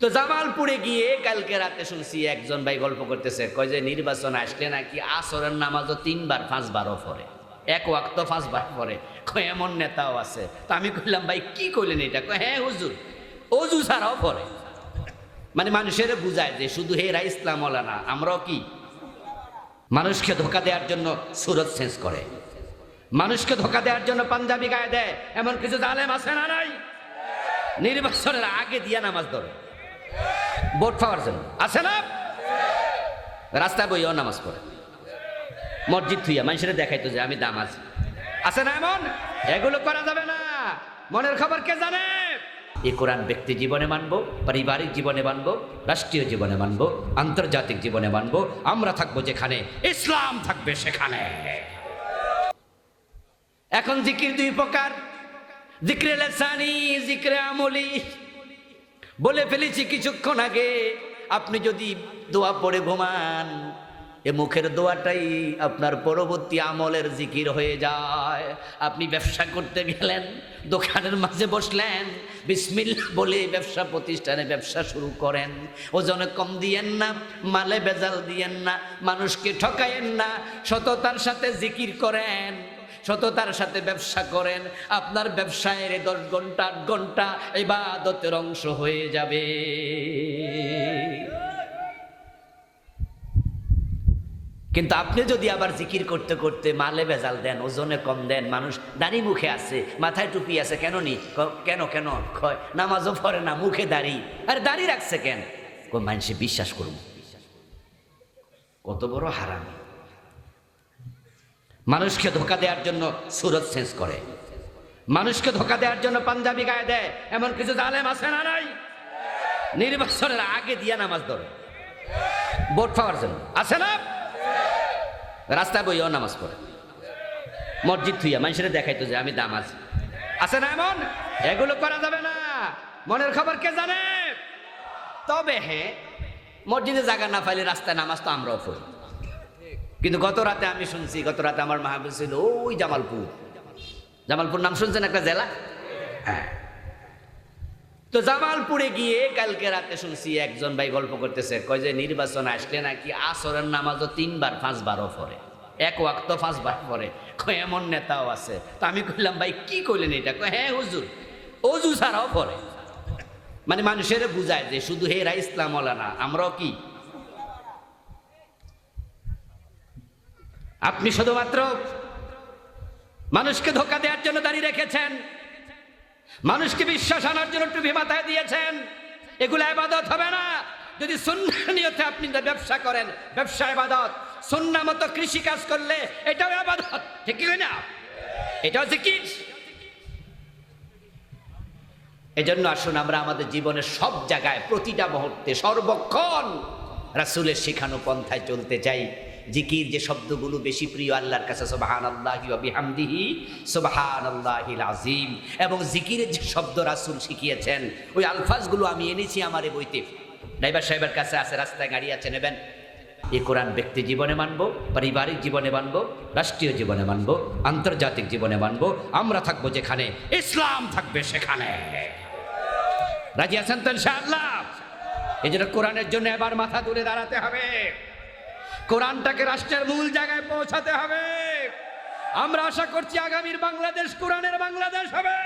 তো জামালপুরে গিয়ে কালকে রাতে শুনছি একজন ভাই গল্প করতেছে, কয় যে নির্বাচন আসলে নাকি আসরের নামাজও তিনবার, পাঁচবারও পড়ে। এক ওয়াক্ত পাঁচবার পড়ে। কয়, এমন নেতাও আছে। তো আমি কইলাম, ভাই, কি কইলেন এটা? কয় হ্যাঁ হুজুর, অজু ছাড়াও পড়ে। মানে মানুষের বুঝায় যে শুধু হেরা ইসলাম না আমরাও কি? মানুষকে ধোকা দেওয়ার জন্য সুরত চেঞ্জ করে। মানুষকে ধোকা দেওয়ার জন্য পাঞ্জাবি গায়ে দেয়। এমন কিছু জালেম আছে না নাই? নির্বাচনের আগে দিয়া নামাজ ধরে। ভোট পাওয়ার জন্য। আছে না? রাস্তায় বইও নামাজ পড়ে। মসজিদ থুইয়া মানুষের দেখাইতো যে আমি দাম আছি আছে না এমন? এগুলো করা যাবে না। মনের খবর কে জানে? এই কোরআন ব্যক্তি জীবনে মানবো, পারিবারিক জীবনে মানবো, রাষ্ট্রীয় জীবনে মানবো, আন্তর্জাতিক জীবনে মানবো। আমরা থাকব যেখানে, ইসলাম থাকবে সেখানে। এখন জিকির দুই প্রকার। জিক্রে লেসানি, জিক্রে আমলি। বলে ফেলেছি কিছুক্ষণ আগে, আপনি যদি দোয়া পড়ে ঘুমান, এ মুখের দোয়াটাই আপনার পরবর্তী আমলের জিকির হয়ে যায়। আপনি ব্যবসা করতে গেলেন, দোকানের মাঝে বসলেন বিসমিল্লা বলে ব্যবসা প্রতিষ্ঠানে ব্যবসা শুরু করেন। ওজনে কম দিয়েন না, মালে বেজাল দিয়েন না, মানুষকে ঠকায়েন না, সততার সাথে জিকির করেন। সততার সাথে ব্যবসা করেন, আপনার ব্যবসায় দশ ঘণ্টা, আট ঘণ্টা ইবাদতের অংশ হয়ে যাবে। কিন্তু আপনি যদি আবার জিকির করতে করতে মালে বেজাল দেন, ওজনে কম দেন, মানুষ দাড়ি মুখে আছে, মাথায় টুপি আছে, কেন নি? কেন কেন? কয়, নামাজও পড়ে না, মুখে দাড়ি। আরে দাড়ি রাখছে কেন? মানুষে বিশ্বাস করুন। কত বড় হারামি। মানুষকে ধোকা দেওয়ার জন্য সুরত চেঞ্জ করে। মানুষকে ধোকা দেওয়ার জন্য পাঞ্জাবি গায়ে দেয়, এমন কিছু জালেম আছে না নাই? নির্বাচনের আগে দিয়া নামাজ ধরে। ভোট পাওয়ার জন্য। আছে না? রাস্তায় বইও নামাজ পড়ে। মসজিদ থুইয়া মানুষের দেখাইতো যে আমি দাম আছি আছে না এমন? এগুলো করা যাবে না। মনের খবর কে জানে? তবে হ্যাঁ মসজিদে জায়গা না পাইলে রাস্তায় নামাজ তো আমরাও পড়ি। কিন্তু গত রাতে আমি শুনছি, গত রাতে আমার মাহবুব ছিল ওই জামালপুর। জামালপুর নাম শুনছেন একটা জেলা? হ্যাঁ। তো জামালপুরে গিয়ে কালকে রাতে শুনছি একজন ভাই গল্প করতেছে, কয় যে নির্বাচন আসলে নাকি আসরের নামাজও তিনবার, পাঁচবারও পড়ে। এক ওয়াক্ত পাঁচবার পড়ে। কয়, এমন নেতাও আছে। তো আমি কইলাম, ভাই, কি কইলেন এটা? কয় হ্যাঁ হুজুর, অজু ছাড়াও পড়ে। মানে মানুষের বুঝায় যে শুধু হেরা ইসলাম না, আমরাও কি আপনি শুধুমাত্র মানুষকে ধোকা দেওয়ার জন্য দাঁড়িয়ে রেখেছেন। মানুষকে বিশ্বাস আনার জন্য টুপি মাথায় দিয়েছেন। এগুলো আবাদত হবে না। যদি সুন্না নিয়তে আপনি ব্যবসা করেন, ব্যবসা আবাদত। সুন্না মতো কৃষি কাজ করলে এটাও আবাদত। ঠিক না এটা হচ্ছে কি এজন্য আসুন আমরা আমাদের জীবনের সব জায়গায় প্রতিটা মুহূর্তে সর্বক্ষণ রাসূলের শেখানো পন্থায় চলতে চাই। জিকির যে শব্দগুলো বেশি প্রিয় আল্লাহর কাছে সোবাহান আল্লাহি বিহামদিহি সোবাহান আল্লাহিল আজিম এবং জিকিরের যে শব্দ রাসুল শিখিয়েছেন, ওই আলফাজগুলো আমি এনেছি আমার এই বইতে। ড্রাইভার সাহেবের কাছে আছে, রাস্তায় গাড়ি আছে, নেবেন। এই কোরআন ব্যক্তি জীবনে মানবো, পারিবারিক জীবনে মানবো, রাষ্ট্রীয় জীবনে মানবো, আন্তর্জাতিক জীবনে মানবো, আমরা থাকব যেখানে, ইসলাম থাকবে সেখানে। রাজি আছেন তো ইনশাআল্লাহ? এই জন্য কোরআনের জন্য এবার মাথা তুলে দাঁড়াতে হবে। কোরআনটাকে রাষ্ট্রের মূল জায়গায় পৌঁছাতে হবে। আমরা আশা করছি আগামীর বাংলাদেশ কোরআনের বাংলাদেশ হবে।